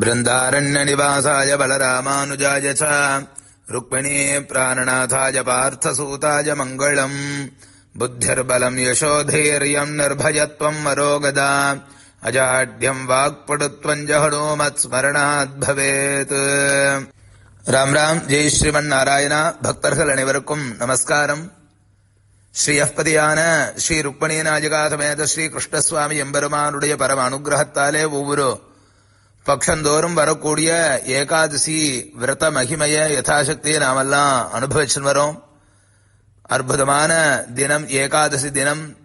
बृन्दारण्यनिवासाय बलरामानुजाय च रुक्मिणी प्राणनाथाय पार्थसूताय मङ्गलम् बुद्धिर्बलम् यशोधैर्यम् निर्भयत्वम् मरोगदा अजाड्यम् वाक्पटुत्वम् जहणोमत्स्मरणात् भवेत् ராம் ராம் ஜெய் ஸ்ரீமன் நாராயணா பக்தர்கள் அனைவருக்கும் நமஸ்காரம் ஸ்ரீ அஃபதியான ஸ்ரீ ருக்மணி நாயகா சமேத ஸ்ரீ கிருஷ்ணசுவாமி எம்பெருமானுடைய பரம அனுகிரகத்தாலே ஒவ்வொரு பக்ஷந்தோறும் வரக்கூடிய ஏகாதசி விரத மகிமைய யதாசக்தியை நாமெல்லாம் அனுபவிச்சுன்னு வரோம். அற்புதமான தினம் ஏகாதசி தினம்.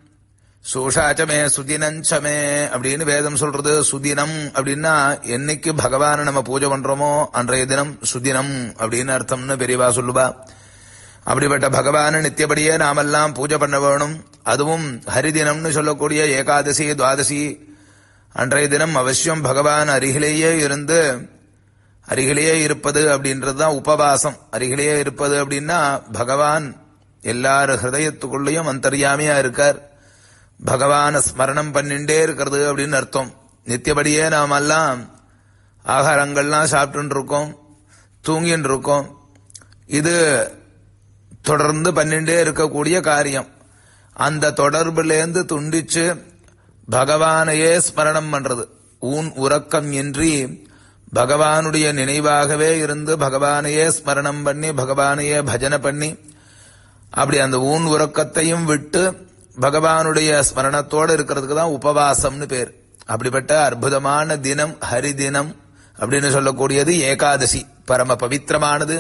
சூஷாச்சமே சுதினஞ்சமே அப்படின்னு வேதம் சொல்றது. சுதினம் அப்படின்னா என்னைக்கு பகவானை நம்ம பூஜை பண்றோமோ அன்றைய தினம் சுதினம் அப்படின்னு அர்த்தம்னு பெரியவா சொல்லுவா. அப்படிப்பட்ட பகவானை நித்தியபடியே நாமெல்லாம் பூஜை பண்ண வேணும். அதுவும் ஹரிதினம்னு சொல்லக்கூடிய ஏகாதசி துவாதசி அன்றைய தினம் அவசியம் பகவான் அருகிலேயே இருந்து அருகிலேயே இருப்பது அப்படின்றது தான் உபவாசம். அருகிலேயே இருப்பது அப்படின்னா பகவான் எல்லார் ஹிருதயத்துக்குள்ளேயும் அந்தர்யாமியா இருக்கார். பகவான ஸ்மரணம் பண்ணிண்டே இருக்கிறது அப்படின்னு அர்த்தம். நித்தியபடியே நாமெல்லாம் ஆகாரங்கள்லாம் சாப்பிட்டு இருக்கோம் தூங்கின்னு இருக்கோம் இது தொடர்ந்து பண்ணிண்டே இருக்கக்கூடிய காரியம். அந்த தொடர்புலேருந்து துண்டிச்சு பகவானையே ஸ்மரணம் பண்றது. ஊன் உறக்கம் இன்றி பகவானுடைய நினைவாகவே இருந்து பகவானையே ஸ்மரணம் பண்ணி பகவானையே பஜனை பண்ணி அப்படி அந்த ஊன் உறக்கத்தையும் விட்டு பகவானுடைய ஸ்மரணத்தோடு இருக்கிறதுக்கு தான் உபவாசம்னு பேர். அப்படிப்பட்ட அற்புதமான தினம் ஹரி தினம் அப்படின்னு சொல்லக்கூடியது ஏகாதசி. பரம பவித்திரமானது.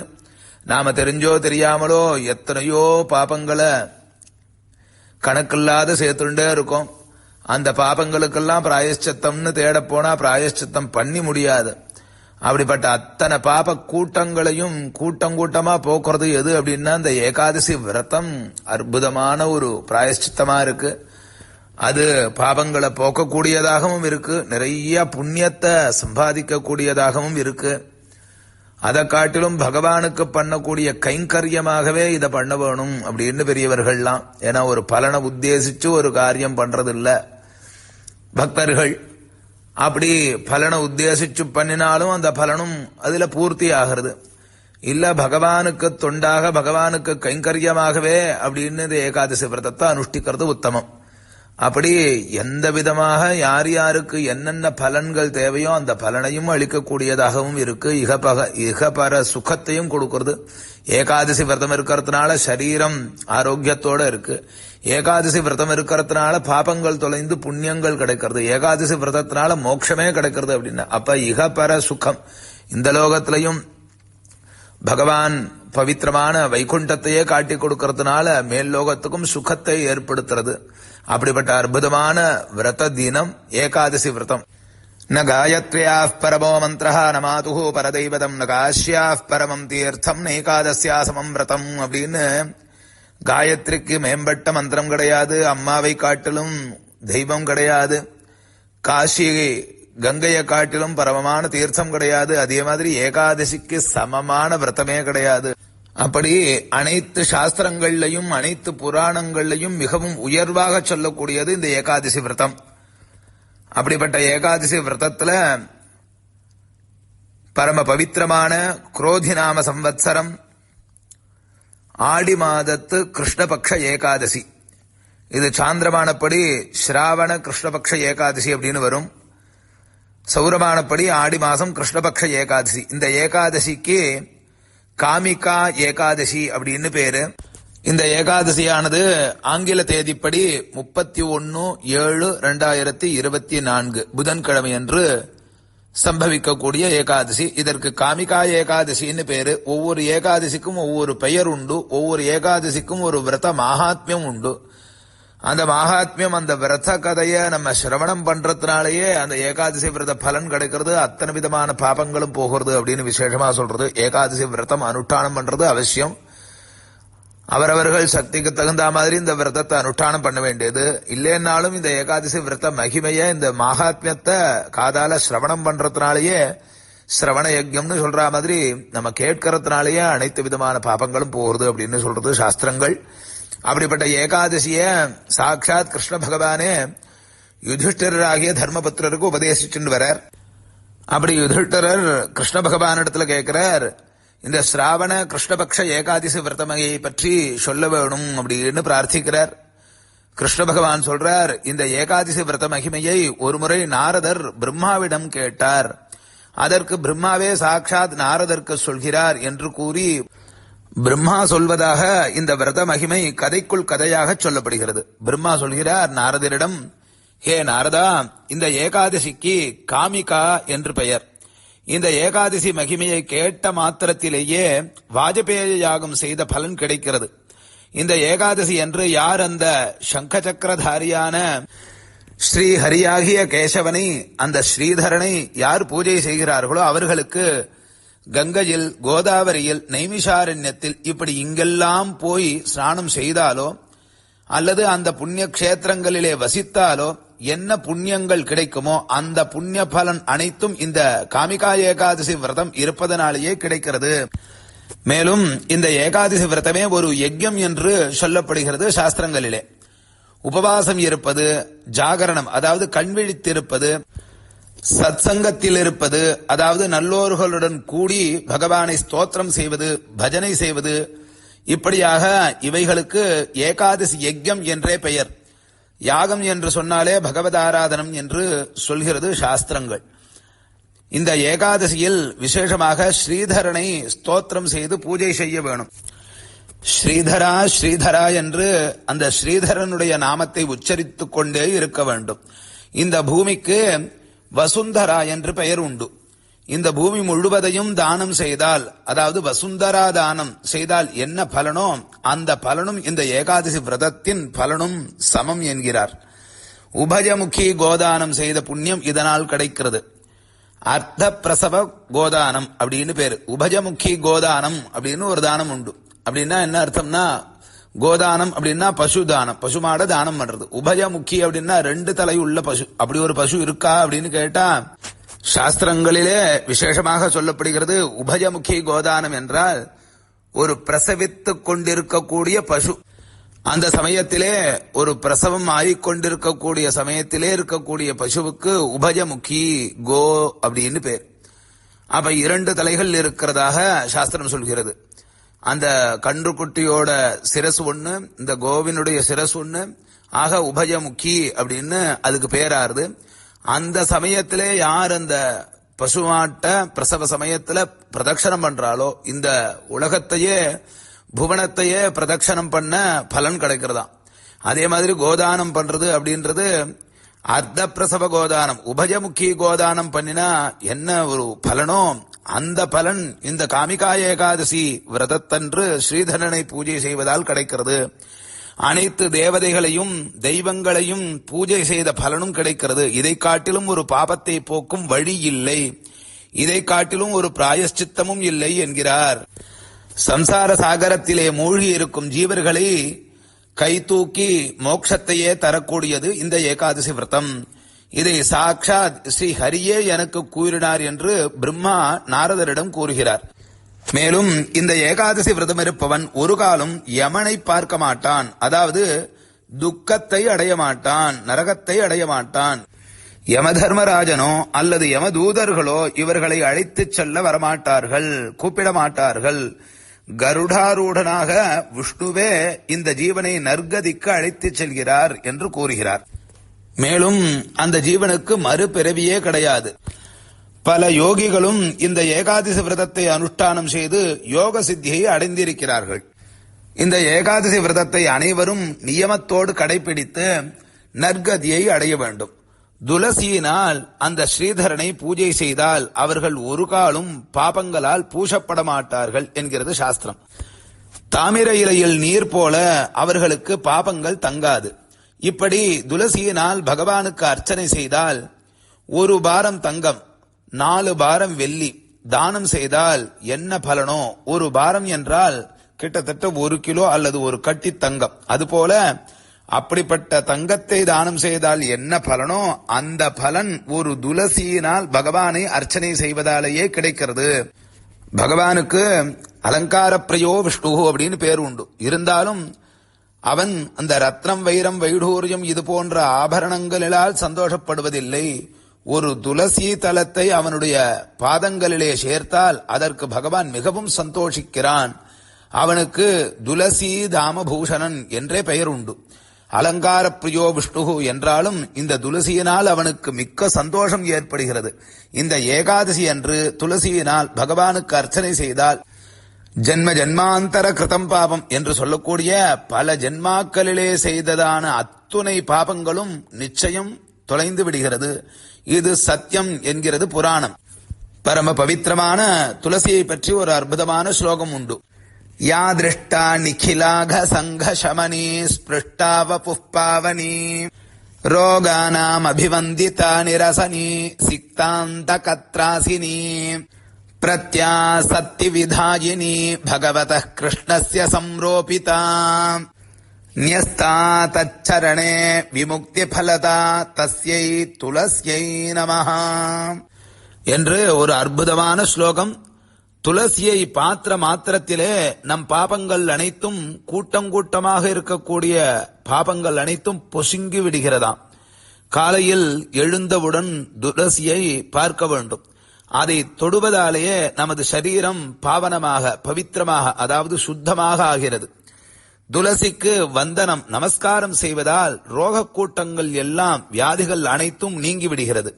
நாம தெரிஞ்சோ தெரியாமலோ எத்தனையோ பாபங்களை கணக்கில்லாத சேர்த்துட்டே இருக்கோம். அந்த பாபங்களுக்கெல்லாம் பிராயஷ்சித்தம்னு தேடப்போனா போனா பிராயஷ்சித்தம் பண்ணி முடியாது. அப்படிப்பட்ட அத்தனை பாப கூட்டங்களையும் கூட்டம் கூட்டமா போக்குறது எது அப்படின்னா இந்த ஏகாதசி விரதம் அற்புதமான ஒரு பிராயஷ்சித்தமா இருக்கு. அது பாபங்களை போக்கக்கூடியதாகவும் இருக்கு. நிறைய புண்ணியத்தை சம்பாதிக்க கூடியதாகவும் இருக்கு. அதை காட்டிலும் பகவானுக்கு பண்ணக்கூடிய கைங்கரியமாகவே இதை பண்ண வேணும் அப்படின்னு பெரியவர்கள்லாம். ஏன்னா ஒரு பலனை உத்தேசிச்சு ஒரு காரியம் பண்றது பக்தர்கள் அப்படி பலனை உத்தேசிச்சு பண்ணினாலும் அந்த பலனும் அதுல பூர்த்தி ஆகிறது இல்ல பகவானுக்கு தொண்டாக பகவானுக்கு கைங்கரியமாகவே அப்படின்னு ஏகாதசி விரதத்தை அனுஷ்டிக்கிறது உத்தமம். அப்படி எந்த விதமாக யார் யாருக்கு என்னென்ன பலன்கள் தேவையோ அந்த பலனையும் அளிக்கக்கூடியதாகவும் இருக்கு. இகபக இகபர சுகத்தையும் கொடுக்கறது. ஏகாதசி விரதம் இருக்கிறதுனால சரீரம் ஆரோக்கியத்தோட இருக்கு. ஏகாதசி விரதம் இருக்கிறதுனால பாபங்கள் தொலைந்து புண்ணியங்கள் கிடைக்கிறது. ஏகாதசி விரதத்தினால மோட்சமே கிடைக்கிறது அப்படின்னா. அப்ப இகபர சுகம். இந்த லோகத்திலையும் பகவான் பவித்திரமான வைகுண்டத்தையே காட்டி கொடுக்கறதுனால மேல் லோகத்துக்கும் சுகத்தை ஏற்படுத்துறது. அப்படிப்பட்ட அற்புதமான விரத தினம் ஏகாதசி விரதம். ந காயத்ரியா பரமோ மந்திரா ந பரதெய்வதம். ந காஷ்யா பரமம் தீர்த்தம் நைகாதசியா சமம் விரதம் அப்படின்னு காயத்ரிக்கு மேம்பட்ட மந்திரம் கிடையாது. அம்மாவை காட்டிலும் தெய்வம் கிடையாது. காஷி கங்கையை காட்டிலும் பரமமான தீர்த்தம் கிடையாது. அதே மாதிரி ஏகாதசிக்கு சமமான விரதமே கிடையாது. அப்படி அனைத்து சாஸ்திரங்கள்லையும் அனைத்து புராணங்கள்லையும் மிகவும் உயர்வாக சொல்லக்கூடியது இந்த ஏகாதசி விரதம். அப்படிப்பட்ட ஏகாதசி விரதத்துல பரம பவித்திரமான குரோதி நாம சம்வத்சரம் ஆடி மாதத்து கிருஷ்ணபக்ஷ ஏகாதசி. இது சாந்திரமானப்படி ஸ்ராவண கிருஷ்ணபக்ஷ ஏகாதசி அப்படின்னு வரும். சௌரமானப்படி ஆடி மாசம் கிருஷ்ணபக்ஷ ஏகாதசி. இந்த ஏகாதசிக்கு காமிகா ஏகாதசி அப்படின்னு பேரு. இந்த ஏகாதசியானது ஆங்கில தேதிப்படி முப்பத்தி ஒன்னு ஏழு ரெண்டாயிரத்தி இருபத்தி நான்கு புதன்கிழமை அன்று சம்பவிக்கக்கூடிய ஏகாதசி. இதற்கு காமிகா ஏகாதசின்னு பேரு. ஒவ்வொரு ஏகாதசிக்கும் ஒவ்வொரு பெயர் உண்டு. ஒவ்வொரு ஏகாதசிக்கும் ஒரு விரத மகாத்மியம் உண்டு. அந்த மகாத்மியம் அந்த விரத கதையை நம்ம சிரவணம் பண்றதுனாலயே அந்த ஏகாதசி விரத பலன் கிடைக்கிறது அத்தனை விதமான பாபங்களும் போகிறது அப்படின்னு விசேஷமா சொல்றது. ஏகாதசி விரதம் அனுஷ்டானம் பண்றது அவசியம். அவரவர்கள் சக்திக்கு தகுந்த மாதிரி இந்த விரதத்தை அனுஷ்டானம் பண்ண வேண்டியது. இல்லைன்னாலும் இந்த ஏகாதசி விரத மகிமைய இந்த மகாத்மியத்தை காதால சிரவணம் பண்றதுனாலயே சிரவண யஜ்யம்னு சொல்ற மாதிரி நம்ம கேட்கறதுனாலயே அனைத்து விதமான பாபங்களும் போகிறது அப்படின்னு சொல்றது சாஸ்திரங்கள். அப்படிப்பட்ட ஏகாதசிய சாட்சாத் கிருஷ்ண பகவானே யுதிஷ்டராகிய தர்மபுத்திரருக்கு உபதேசிச்சுட்டு வரார். அப்படி யுதிஷ்டரர் கிருஷ்ண பகவானிடத்துல கேட்கிறார் இந்த சிராவண கிருஷ்ணபக்ஷ ஏகாதசி விரதமையை பற்றி சொல்ல வேணும் அப்படின்னு பிரார்த்திக்கிறார். கிருஷ்ண பகவான் சொல்றார் இந்த ஏகாதசி விரத மகிமையை ஒருமுறை நாரதர் பிரம்மாவிடம் கேட்டார். அதற்கு பிரம்மாவே சாட்சாத் நாரதற்கு சொல்கிறார் என்று கூறி பிரம்மா சொல்வதாக இந்த விரத மகிமை கதைக்குள் கதையாக சொல்லப்படுகிறது. பிரம்மா சொல்கிறார் நாரதரிடம் ஹே நாரதா இந்த ஏகாதசிக்கு காமிகா என்று பெயர். இந்த ஏகாதசி மகிமையை கேட்ட மாத்திரத்திலேயே வாஜபேய யாகம் செய்த பலன் கிடைக்கிறது. இந்த ஏகாதசி என்று யார் அந்த சங்க சக்கரதாரியான ஸ்ரீ ஹரியாகிய கேசவனை அந்த ஸ்ரீதரனை யார் பூஜை செய்கிறார்களோ அவர்களுக்கு கங்கையில் கோதாவரியில் நைமிஷாரண்யத்தில் இப்படி இங்கெல்லாம் போய் ஸ்நானம் செய்தாலோ அல்லது அந்த புண்ணிய கஷேத்திரங்களிலே வசித்தாலோ என்ன புண்ணியங்கள் கிடைக்குமோ அந்த புண்ணிய பலன் அனைத்தும் இந்த காமிகா ஏகாதசி விரதம் இருப்பதனாலேயே கிடைக்கிறது. மேலும் இந்த ஏகாதசி விரதமே ஒரு யஜ்யம் என்று சொல்லப்படுகிறது சாஸ்திரங்களிலே. உபவாசம் இருப்பது ஜாகரணம் அதாவது கண்விழித்திருப்பது சத்சங்கத்தில் இருப்பது அதாவது நல்லோர்களுடன் கூடி பகவானை ஸ்தோத்திரம் செய்வது பஜனை செய்வது இப்படியாக இவைகளுக்கு ஏகாதசி யஜ்யம் என்றே பெயர். யாகம் என்று சொன்னாலே பகவத் ஆராதனம் என்று சொல்கிறது சாஸ்திரங்கள். இந்த ஏகாதசியில் விசேஷமாக ஸ்ரீதரனை ஸ்தோத்திரம் செய்து பூஜை செய்ய வேணும். ஸ்ரீதரா ஸ்ரீதரா என்று அந்த ஸ்ரீதரனுடைய நாமத்தை உச்சரித்துக் கொண்டே இருக்க வேண்டும். இந்த பூமிக்கு வசுந்தரா என்று பெயர் உண்டு. இந்த பூமி முழுவதையும் தானம் செய்தால் அதாவது வசுந்தரா தானம் செய்தால் என்ன பலனோ அந்த பலனும் இந்த ஏகாதசி விரதத்தின் பலனும் சமம் என்கிறார். உபயமுகி கோதானம் செய்த புண்ணியம் இதனால் கிடைக்கிறது. அர்த்த பிரசவ கோதானம் அப்படின்னு பேரு. உபஜமுகி கோதானம் அப்படின்னு ஒரு தானம் உண்டு. அப்படின்னா என்ன அர்த்தம்னா கோதானம் அப்படின்னா பசு தானம் பசுமாட தானம் பண்றது. உபயமுகி அப்படின்னா ரெண்டு தலை உள்ள பசு. அப்படி ஒரு பசு இருக்கா அப்படின்னு கேட்டா சாஸ்திரங்களிலே விசேஷமாக சொல்லப்படுகிறது உபயமுகி கோதானம் என்றால் ஒரு பிரசவித்துக் கொண்டிருக்கக்கூடிய பசு. அந்த சமயத்திலே ஒரு பிரசவம் ஆகிக்கொண்டிருக்கக்கூடிய சமயத்திலே இருக்கக்கூடிய பசுவுக்கு உபயமுகி கோ அப்படின்னு பேர். அப்ப இரண்டு தலைகள் இருக்கிறதாக சாஸ்திரம் சொல்கிறது. அந்த கன்றுக்குட்டியோட சிரசு ஒண்ணு இந்த கோவினுடைய சிரசு ஒண்ணு ஆக உபயமுக்கி அப்படின்னு அதுக்கு பேராருது. அந்த சமயத்திலே யார் அந்த பசுமாட்ட பிரசவ சமயத்துல பிரதட்சணம் பண்றாளோ இந்த உலகத்தையே புவனத்தையே பிரதட்சணம் பண்ண பலன் கிடைக்கிறதாம் அதே மாதிரி கோதானம் பண்றது அப்படின்றது அர்த்த பிரசவ கோதானம். உபயமுக்கி கோதானம் பண்ணினா என்ன ஒரு பலனோ அந்த பலன் இந்த காமிகா ஏகாதசி விரதத்தன்று ஸ்ரீதரனை பூஜை செய்வதால் கிடைக்கிறது. அனைத்து தேவதைகளையும் தெய்வங்களையும் பூஜை செய்த பலனும் கிடைக்கிறது. இதை காட்டிலும் ஒரு பாபத்தை போக்கும் வழி இல்லை. இதை காட்டிலும் ஒரு பிராயஷ்சித்தமும் இல்லை என்கிறார். சம்சார சாகரத்திலே மூழ்கி இருக்கும் ஜீவர்களை கை தூக்கி மோட்சத்தையே தரக்கூடியது இந்த ஏகாதசி விரதம். இதை சாக்ஷாத் ஸ்ரீ ஹரியே எனக்கு கூறினார் என்று பிரம்மா நாரதரிடம் கூறுகிறார். மேலும் இந்த ஏகாதசி விரதம் இருப்பவன் ஒரு காலம் யமனை பார்க்க மாட்டான். அதாவது துக்கத்தை அடைய மாட்டான் நரகத்தை அடைய மாட்டான். யமதர்மராஜனோ அல்லது யமதூதர்களோ இவர்களை அழைத்துச் செல்ல வரமாட்டார்கள் கூப்பிட மாட்டார்கள். கருடாரூடனாக விஷ்ணுவே இந்த ஜீவனை நற்கதிக்கு அழைத்துச் செல்கிறார் என்று கூறுகிறார். மேலும் அந்த ஜீவனுக்கு மறுபிறவியே கிடையாது. பல யோகிகளும் இந்த ஏகாதசி விரதத்தை அனுஷ்டானம் செய்து யோக சித்தியை அடைந்திருக்கிறார்கள். இந்த ஏகாதசி விரதத்தை அனைவரும் நியமத்தோடு கடைபிடித்து நற்கதியை அடைய வேண்டும். துளசியினால் அந்த ஸ்ரீதரனை பூஜை செய்தால் அவர்கள் ஒரு காலும் பாபங்களால் பூசப்பட மாட்டார்கள் என்கிறது சாஸ்திரம். தாமிர இலையில் நீர் போல அவர்களுக்கு பாபங்கள் தங்காது. இப்படி துளசியினால் பகவானுக்கு அர்ச்சனை செய்தால் ஒரு பாரம் தங்கம் நாலு பாரம் வெள்ளி தானம் செய்தால் என்ன பலனோ? ஒரு பாரம் என்றால் கிட்டத்தட்ட ஒரு கிலோ அல்லது ஒரு கட்டி தங்கம். அதுபோல அப்படிப்பட்ட தங்கத்தை தானம் செய்தால் என்ன பலனோ? அந்த பலன் ஒரு துளசியினால் பகவானை அர்ச்சனை செய்வதாலேயே கிடைக்கிறது. பகவானுக்கு அலங்கார பிரயோ விஷ்ணு அப்படின்னு பேர் உண்டு. இருந்தாலும் அவன் அந்த ரத்னம் வைரம் வைடூரியம் இது போன்ற ஆபரணங்களிலால் சந்தோஷப்படுவதில்லை. ஒரு துளசி தலத்தை அவனுடைய பாதங்களிலே சேர்த்தால் அதற்கு பகவான் மிகவும் சந்தோஷிக்கிறான். அவனுக்கு துளசி தாமபூஷணன் என்றே பெயர் உண்டு அலங்கார பிரியோ விஷ்ணு என்றாலும் இந்த துளசியினால் அவனுக்கு மிக்க சந்தோஷம் ஏற்படுகிறது. இந்த ஏகாதசி அன்று துளசியினால் பகவானுக்கு அர்ச்சனை செய்தால் ஜென்ம ஜென்மாந்தர கிருதம் பாபம் என்று சொல்லக்கூடிய பல ஜென்மாக்களிலே செய்ததான அத்துணை பாபங்களும் நிச்சயம் தொலைந்து விடுகிறது. இது சத்தியம் என்கிறது புராணம். பரம பவித்திரமான துளசியை பற்றி ஒரு அற்புதமான ஸ்லோகம் உண்டு. யா திருஷ்டா நிகிலாக சங்க சமனி ஸ்பிருஷ்டாவ புஷ்பாவனி ரோகானாம் அபிவந்திதா நிரசனி சிக்தாந்த கத்ராசினி பிரத்யாசக்தி விதாயினி பகவத கிருஷ்ணஸ்ய சம்ரோபிதா न्यस्ता तच्चरणे விமுக்தி பலதா தஸ்யை துளசியை நமஹ என்று ஒரு அற்புதமான ஸ்லோகம் துளசியை பாத்திர மாத்திரத்திலே நம் பாபங்கள் அனைத்தும் கூட்டம் கூட்டமாக இருக்கக்கூடிய பாபங்கள் அனைத்தும் பொசுங்கி விடுகிறதாம் காலையில் எழுந்தவுடன் துளசியை பார்க்க வேண்டும் அதை தொடுவதாலேயே நமது சரீரம் பாவனமாக பவித்திரமாக அதாவது சுத்தமாக ஆகிறது. துளசிக்கு வந்தனம் நமஸ்காரம் செய்வதால் ரோக கூட்டங்கள் எல்லாம் வியாதிகள் அனைத்தும் நீங்கிவிடுகிறது.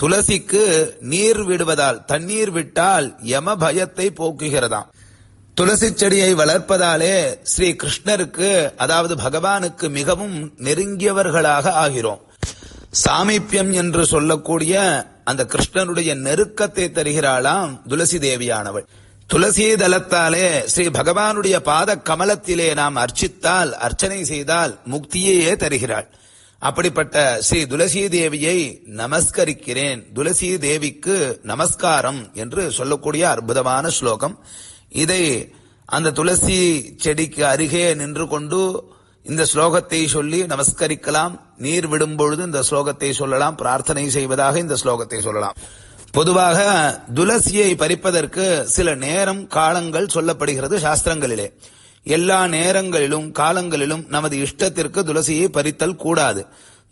துளசிக்கு நீர் விடுவதால் தண்ணீர் விட்டால் யம பயத்தை போக்குகிறதாம். துளசி செடியை வளர்ப்பதாலே ஸ்ரீ கிருஷ்ணருக்கு அதாவது பகவானுக்கு மிகவும் நெருங்கியவர்களாக ஆகிறோம். சாமீப்பியம் என்று சொல்லக்கூடிய அந்த கிருஷ்ணனுடைய நெருக்கத்தை தருகிறாளாம் துளசி தேவியானவள். துளசி தலத்தாலே ஸ்ரீ பகவானுடைய பாத கமலத்திலே நாம் அர்ச்சித்தால் அர்ச்சனை செய்தால் முக்தியையே தருகிறாள். அப்படிப்பட்ட ஸ்ரீ துளசி தேவியை நமஸ்கரிக்கிறேன். துளசி தேவிக்கு நமஸ்காரம் என்று சொல்லக்கூடிய அற்புதமான ஸ்லோகம். இதை அந்த துளசி செடிக்கு அருகே நின்று கொண்டு இந்த ஸ்லோகத்தை சொல்லி நமஸ்கரிக்கலாம். நீர் விடும் பொழுது இந்த ஸ்லோகத்தை சொல்லலாம். பிரார்த்தனை செய்வதாக இந்த ஸ்லோகத்தை சொல்லலாம். பொதுவாக துளசியை பறிப்பதற்கு சில நேரம் காலங்கள் சொல்லப்படுகிறது சாஸ்திரங்களிலே. எல்லா நேரங்களிலும் காலங்களிலும் நமது இஷ்டத்திற்கு துளசியை பறித்தல் கூடாது.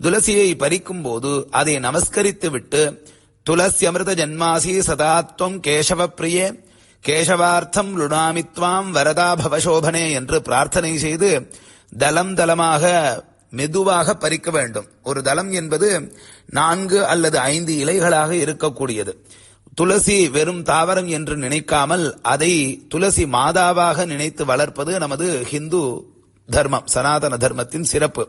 துளசியை பறிக்கும் போது அதை நமஸ்கரித்து விட்டு துளசி அமிர்த ஜன்மாசி சதாத்வம் கேசவ பிரியே கேசவார்த்தம் லுணாமித்வாம் வரதா பவசோபனே என்று பிரார்த்தனை செய்து தலம் தலமாக மெதுவாக பறிக்க வேண்டும். ஒரு தளம் என்பது நான்கு அல்லது ஐந்து இலைகளாக இருக்கக்கூடியது. துளசி வெறும் தாவரம் என்று நினைக்காமல் அதை துளசி மாதாவாக நினைத்து வளர்ப்பது நமது ஹிந்து தர்மம் சனாதன தர்மத்தின் சிறப்பு.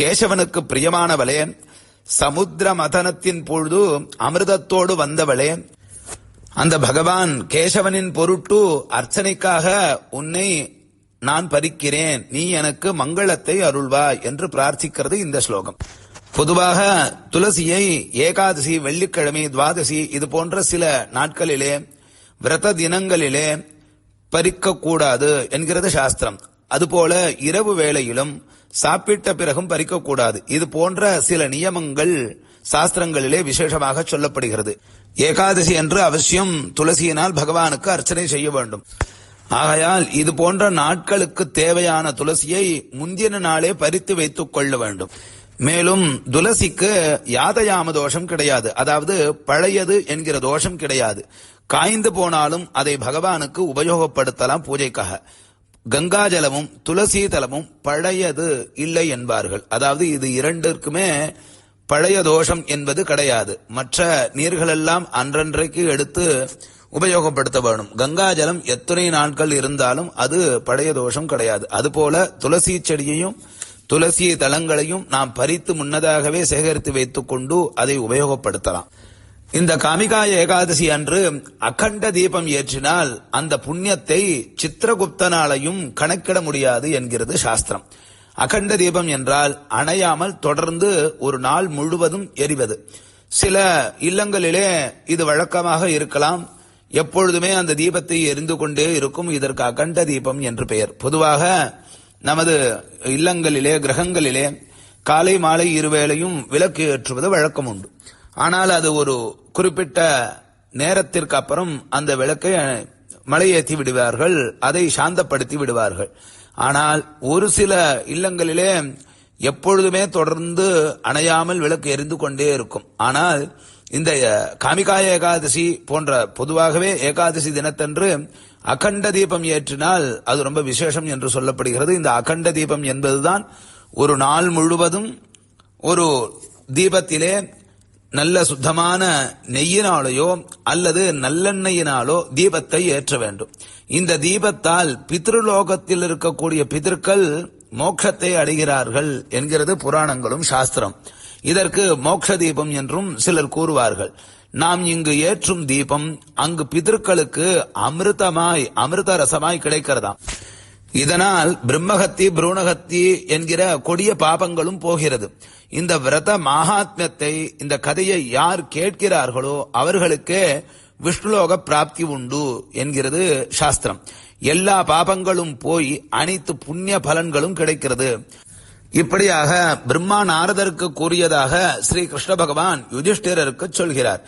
கேசவனுக்கு பிரியமானவளே சமுத்திர மதனத்தின் பொழுது அமிர்தத்தோடு வந்தவளே அந்த பகவான் கேசவனின் பொருட்டு அர்ச்சனைக்காக உன்னை நான் பறிக்கிறேன் நீ எனக்கு மங்களத்தை அருள்வாய் என்று பிரார்த்திக்கிறது இந்த ஸ்லோகம். பொதுவாக துளசியை ஏகாதசி வெள்ளிக்கிழமை துவாதசி இது போன்ற சில நாட்களிலே விரத தினங்களிலே பறிக்கக்கூடாது என்கிறது சாஸ்திரம். அதுபோல இரவு வேளையிலும் சாப்பிட்ட பிறகும் பறிக்கக்கூடாது. இது போன்ற சில நியமங்கள் சாஸ்திரங்களிலே விசேஷமாக சொல்லப்படுகிறது. ஏகாதசி என்று அவசியம் துளசியினால் பகவானுக்கு அர்ச்சனை செய்ய வேண்டும். ஆகையால் இது போன்ற நாட்களுக்கு தேவையான துளசியை முந்தின நாளே பறித்து வைத்துக் கொள்ள வேண்டும். மேலும் துளசிக்கு யாதயாம தோஷம் கிடையாது. அதாவது பழையது என்கிற தோஷம் கிடையாது. காய்ந்து போனாலும் அதை பகவானுக்கு உபயோகப்படுத்தலாம் பூஜைக்காக. கங்கா ஜலமும் துளசி தலமும் பழையது இல்லை என்பார்கள். அதாவது இது இரண்டிற்குமே பழைய தோஷம் என்பது கிடையாது. மற்ற நீர்களெல்லாம் அன்றன்றைக்கு எடுத்து உபயோகப்படுத்த வேணும் கங்கா ஜலம் எத்தனை நாட்கள் இருந்தாலும் அது பழைய தோஷம் கிடையாது. அதுபோல துளசி செடியையும் துளசி தலங்களையும் நாம் பறித்து முன்னதாகவே சேகரித்து வைத்துக் கொண்டு அதை உபயோகப்படுத்தலாம். இந்த காமிகாய ஏகாதசி அன்று அகண்ட தீபம் ஏற்றினால் அந்த புண்ணியத்தை சித்திரகுப்தனாலையும் கணக்கிட முடியாது என்கிறது சாஸ்திரம். அகண்ட தீபம் என்றால் அணையாமல் தொடர்ந்து ஒரு நாள் முழுவதும் எரிவது. சில இல்லங்களிலே இது வழக்கமாக இருக்கலாம். எப்பொழுதுமே அந்த தீபத்தை எரிந்து கொண்டே இருக்கும் இதற்கு அகண்ட தீபம் என்று பெயர். பொதுவாக நமது இல்லங்களிலே கிரகங்களிலே காலை மாலை இருவேளையும் விளக்கு ஏற்றுவது வழக்கம் உண்டு. ஆனால் அது ஒரு குறிப்பிட்ட நேரத்திற்கு அப்புறம் அந்த விளக்கை மலையேற்றி விடுவார்கள் அதை சாந்தப்படுத்தி விடுவார்கள். ஆனால் ஒரு சில இல்லங்களிலே எப்பொழுதுமே தொடர்ந்து அணையாமல் விளக்கு எரிந்து கொண்டே இருக்கும். ஆனால் இந்த காமிகாய ஏகாதசி போன்ற பொதுவாகவே ஏகாதசி தினத்தன்று அகண்ட தீபம் ஏற்றினால் அது ரொம்ப விசேஷம் என்று சொல்லப்படுகிறது. இந்த அகண்ட தீபம் என்பதுதான் ஒரு நாள் முழுவதும் ஒரு தீபத்திலே நல்ல சுத்தமான நெய்யினாலேயோ அல்லது நல்லெண்ணெயினாலோ தீபத்தை ஏற்ற வேண்டும். இந்த தீபத்தால் பித்ருலோகத்தில் இருக்கக்கூடிய பிதற்கள் மோட்சத்தை அடைகிறார்கள் என்கிறது புராணங்களும் சாஸ்திரம். இதற்கு மோட்ச தீபம் என்றும் சிலர் கூறுவார்கள். நாம் இங்கு ஏற்றும் தீபம் அங்கு பிதற்களுக்கு அமிர்தமாய் அமிர்த ரசமாய் கிடைக்கிறதாம். இதனால் பிரம்மகத்தி புரூணகத்தி என்கிற கொடிய பாபங்களும் போகிறது. இந்த விரத மகாத்மியத்தை இந்த கதையை யார் கேட்கிறார்களோ அவர்களுக்கே விஷ்ணுலோக பிராப்தி உண்டு என்கிறது சாஸ்திரம். எல்லா பாபங்களும் போய் அனைத்து புண்ணிய பலன்களும் கிடைக்கிறது. இப்படியாக பிரம்மா நாரதருக்கு கூறியதாக ஸ்ரீ கிருஷ்ண பகவான் யுதிஷ்டிரருக்கு சொல்கிறார்.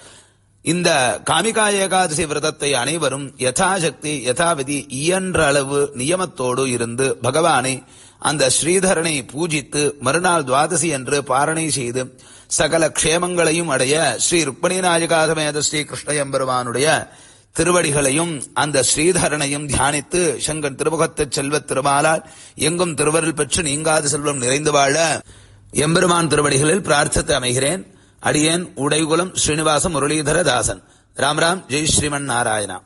இந்த காமிகா ஏகாதசி விரதத்தை அனைவரும் யதாசக்தி யதாவிதி இயன்ற அளவு நியமத்தோடு இருந்து பகவானை அந்த ஸ்ரீதரனை பூஜித்து மறுநாள் துவாதசி என்று பாரணை செய்து சகல க்ஷேமங்களையும் அடைய ஸ்ரீ ருக்மணி நாயகாதமேத ஸ்ரீ கிருஷ்ண எம்பெருமானுடைய திருவடிகளையும் அந்த ஸ்ரீதரனையும் தியானித்து சங்கன் திருமுகத்து செல்வத் திருமாலால் எங்கும் திருவருள் பெற்று நீங்காத செல்வம் நிறைந்து வாழ எம்பெருமான் திருவடிகளில் பிரார்த்தத்தை அமைகிறேன். அடியேன் உடைகுலம் ஸ்ரீனிவாச முரளிதர தாசன் ராம் ராம் ஜெய் ஸ்ரீமன் நாராயணா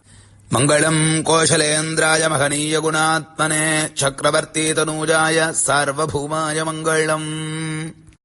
மங்களம் கோஷலேந்திராய மகனீய குணாத்மனே சக்கரவர்த்தி தனூஜாய சார்வபூமாய மங்களம்.